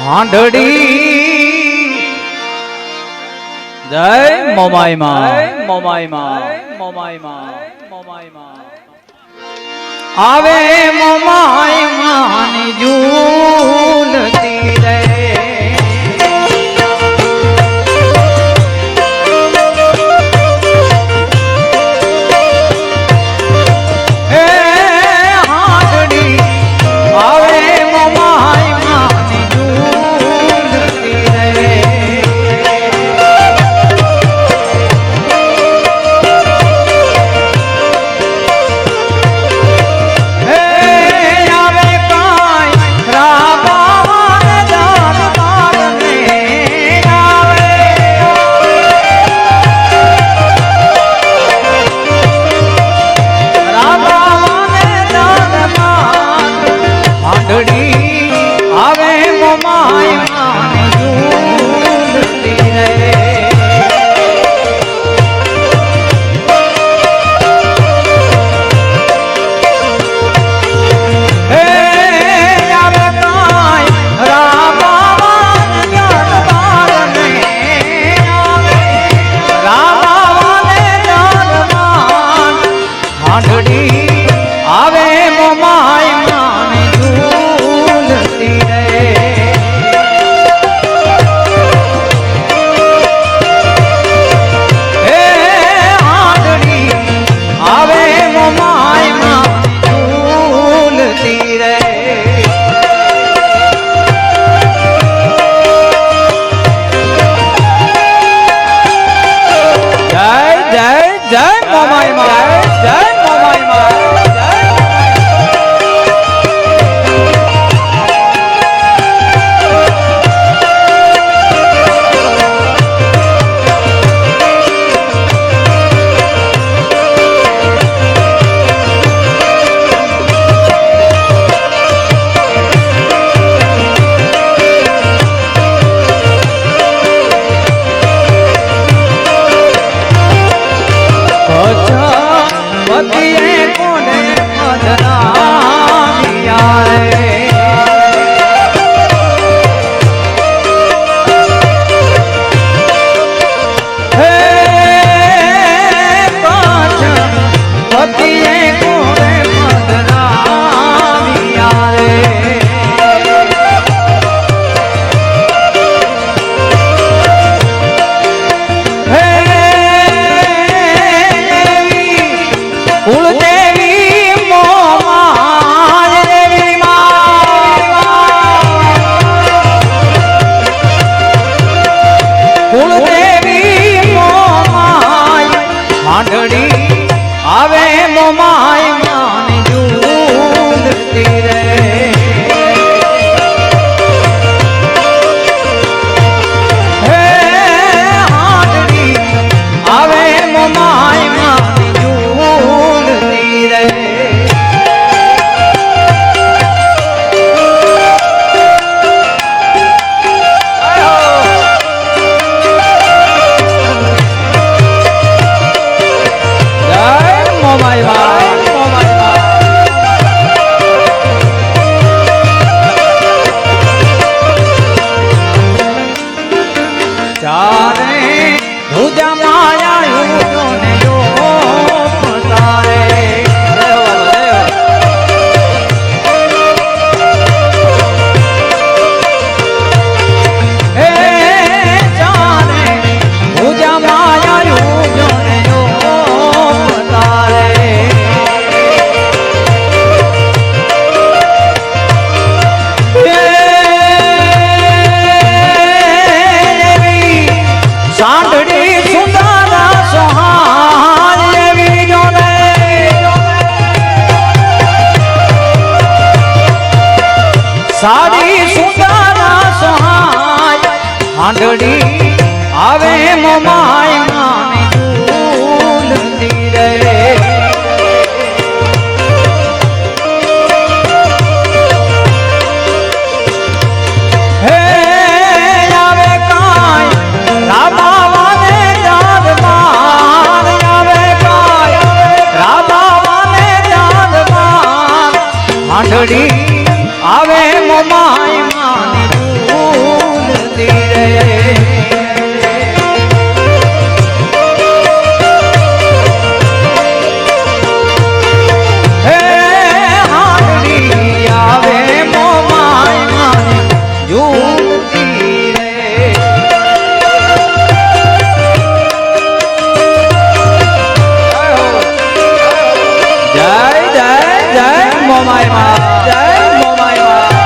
હાંડડી જય મોમાઈમાં। મોમાઈમાં મોમાઈમાં। મોમાઈમાં આવે મોમાઈમાં જુઓ। ઘડી. આવે મોમાં ચારે ભુજા માયા સાડી સુંદરા સહાય હાંડડી આવે મોમાય માને ફૂલ રે. આંધળી આવે મોમાય માને ફૂલ દીરે. જય જય જય મોમાય મા. જય 思いま